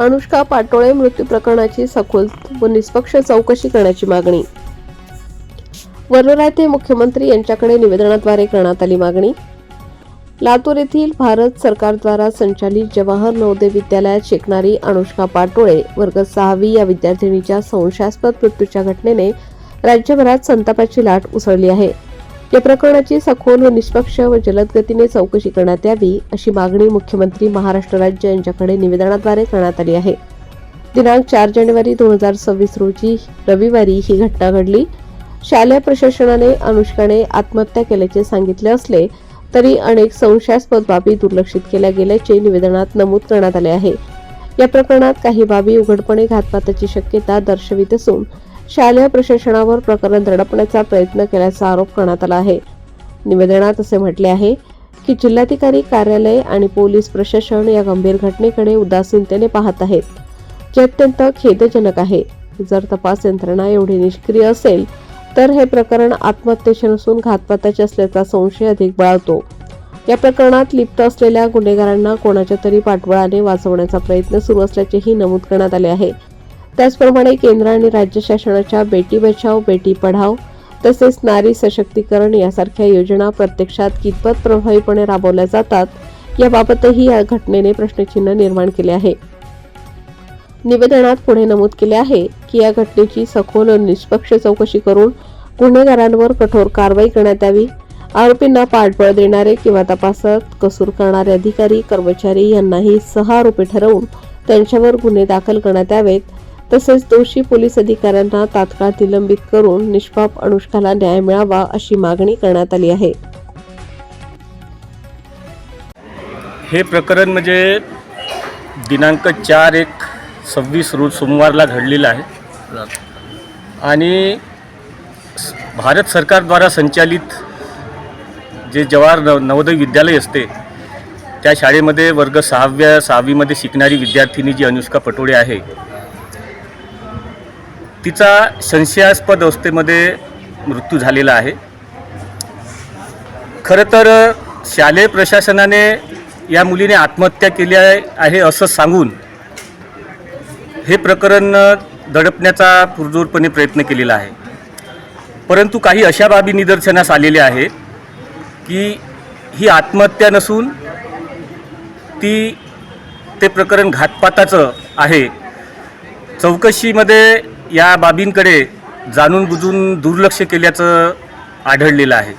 अनुष्का पाटोळे मृत्यू प्रकरणाची सखोल व निष्पक्ष चौकशी करण्याची मागणी. वरोरा येथे मुख्यमंत्री यांच्याकडे निवेदनाद्वारे करण्यात आली मागणी. लातूर येथील भारत सरकारद्वारा संचालित जवाहर नवोदय विद्यालयात शिकणारी अनुष्का पाटोळे वर्ग सहावी या विद्यार्थिनीच्या संशयास्पद मृत्यूच्या घटनेने राज्यभरात संतापाची लाट उसळली आहे. या प्रकरणाची सखोल व निष्पक्ष व जलद गतीने चौकशी करण्यात यावी अशी मागणी मुख्यमंत्री महाराष्ट्र राज्य यांच्याकडे निवेदनाद्वारे करण्यात आली आहे. दिनांक चार जानेवारी दोन हजार सव्वीस रोजी रविवारी ही घटना घडली. शालेय प्रशासनाने अनुष्काने आत्महत्या केल्याचे सांगितले असले तरी अनेक संशयास्पद बाबी दुर्लक्षित केल्या गेल्याचे निवेदनात नमूद करण्यात आले आहे. या प्रकरणात काही बाबी उघडपणे घातपाताची शक्यता दर्शवित असून शालेय प्रशासनावर प्रकरण दडपण्याचा प्रयत्न केल्याचा आरोप करण्यात आला आहे. निवेदनात असे म्हटले आहे की जिल्हाधिकारी कार्यालय आणि पोलीस प्रशासन या गंभीर घटनेकडे उदासीनतेने पाहत आहेत. जे अत्यंत खेदजनक आहे. जर तपास यंत्रणा एवढी निष्क्रिय असेल तर हे प्रकरण आत्महत्येचे नसून घातपाताचे असल्याचा संशय अधिक बळावतो या प्रकरणात लिप्त असलेल्या गुन्हेगारांना कोणाच्या तरी पाठबळाने वाचवण्याचा प्रयत्न सुरू असल्याचेही नमूद करण्यात आले आहे. त्याचप्रमाणे केंद्र आणि राज्य शासनाच्या बेटी बचाव बेटी पढाव तसेच नारी सशक्तीकरण यासारख्या योजना प्रत्यक्षात कितपत प्रभावीपणे राबवल्या जातात याबाबतही या घटनेने प्रश्नचिन्ह निर्माण केले आहे. निवेदनात पुढे नमूद केले आहे की या घटनेची सखोल निष्पक्ष चौकशी करून गुन्हेगारांवर कठोर कारवाई करण्यात यावी. आरोपींना पाठबळ देणारे किंवा तपासात कसूर करणारे अधिकारी कर्मचारी यांनाही सहा आरोपी ठरवून त्यांच्यावर गुन्हे दाखल करण्यात यावेत. तसेच दोषी पोलीस अधिकाऱ्यांना तात्काळ निलंबित करून निष्पाप अनुष्काला न्याय मिळावा अशी मागणी करण्यात आली आहे. हे प्रकरण म्हणजे दिनांक चार एक सव्वीस रोज सोमवारला घडलेलं आहे. आणि भारत सरकारद्वारा संचालित जे जवाहर नव नवोदय विद्यालय असते त्या शाळेमध्ये वर्ग सहाव्या सहावीमध्ये शिकणारी विद्यार्थिनी जी अनुष्का पटोळे आहे तिचा संशयास्पद अवस्थेमध्ये मृत्यू झालेला आहे. खरं तर शालेय प्रशासनाने या मुलीने आत्महत्या केली आहे असं सांगून हे प्रकरण दडपण्याचा पुरजोरपणे प्रयत्न केलेला आहे. परंतु काही अशा बाबी निदर्शनास आलेल्या आहेत की ही आत्महत्या नसून ती ते प्रकरण घातपाताचं आहे. चौकशीमध्ये या बाबींकडे जाणून बुजून दुर्लक्ष केल्याचं आढळलेलं आहे.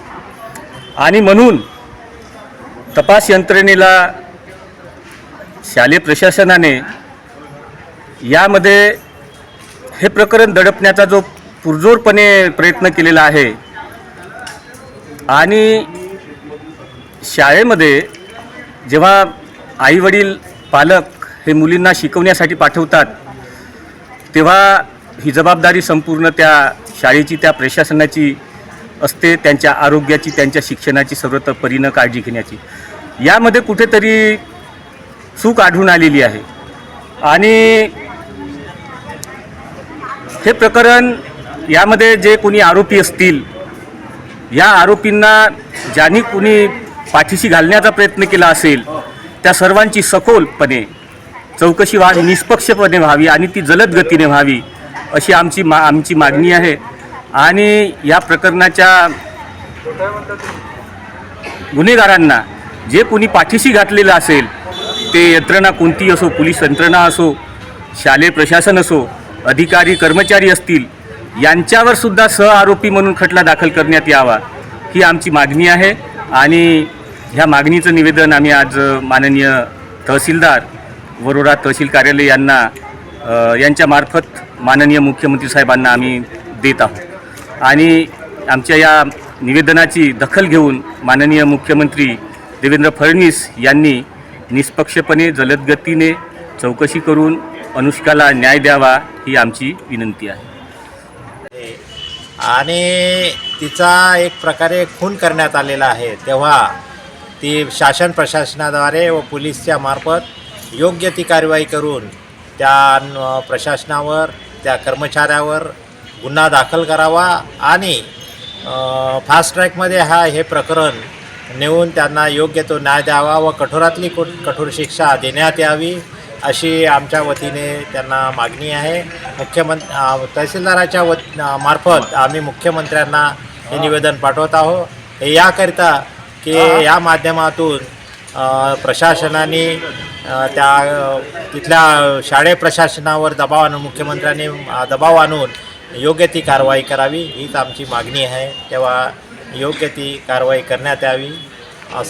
आणि म्हणून तपास यंत्रणेला शालेय प्रशासनाने यामध्ये हे प्रकरण दडपण्याचा जो पुरजोरपणे प्रयत्न केलेला आहे आणि शाळेमध्ये जेव्हा आईवडील पालक हे मुलींना शिकवण्यासाठी पाठवतात तेव्हा ही जबाबदारी संपूर्ण त्या शाळेची त्या प्रशासनाची असते त्यांच्या आरोग्याची त्यांच्या शिक्षणाची सर्वत्र परीनं काळजी घेण्याची. यामध्ये कुठेतरी चूक आढळून आलेली आहे. आणि हे प्रकरण यामध्ये जे कोणी आरोपी असतील या आरोपींना ज्यांनी कोणी पाठीशी घालण्याचा प्रयत्न केला असेल त्या सर्वांची सखोलपणे चौकशी व्हावी निष्पक्षपणे व्हावी आणि ती जलद गतीने व्हावी अशी आमची मा आमची मागणी आहे. आणि या प्रकरणाच्या गुन्हेगारांना जे कोणी पाठीशी घातलेलं असेल ते यंत्रणा कोणती असो पोलीस यंत्रणा असो शालेय प्रशासन असो अधिकारी कर्मचारी असतील यांच्यावर सुद्धा सह आरोपी म्हणून खटला दाखल करण्यात यावा ही आमची मागणी आहे. आणि ह्या मागणीचं निवेदन आम्ही आज माननीय तहसीलदार वरोरा तहसील कार्यालय यांना यांच्यामार्फत माननीय मुख्यमंत्री साहेबांना आम्ही देत आहोत. आणि आमच्या या निवेदनाची दखल घेऊन माननीय मुख्यमंत्री देवेंद्र फडणवीस यांनी निष्पक्षपणे जलदगतीने चौकशी करून अनुष्काला न्याय द्यावा ही आमची विनंती आहे. आणि तिचा एक प्रकारे खून करण्यात आलेला आहे. तेव्हा ती शासन प्रशासनाद्वारे व पोलीसच्या मार्फत योग्य ती कारवाई करून त्या प्रशासनावर त्या कर्मचाऱ्यावर गुन्हा दाखल करावा आणि फास्ट ट्रॅकमध्ये हा हे प्रकरण नेऊन त्यांना योग्य तो न्याय द्यावा व कठोरातली कठोर शिक्षा देण्यात यावी अशी आमच्या वतीने त्यांना मागणी आहे. मुख्यमंत्री तहसीलदाराच्या वत मार्फत आम्ही मुख्यमंत्र्यांना हे निवेदन पाठवत आहोत. हे याकरिता की या माध्यमातून प्रशासनाने त्या तिथल्या शाळे प्रशासनावर दबाव आणून मुख्यमंत्र्यांनी दबाव आणून योग्य ती कारवाई करावी हीच आमची मागणी आहे. तेव्हा योग्य ती कारवाई करण्यात यावी.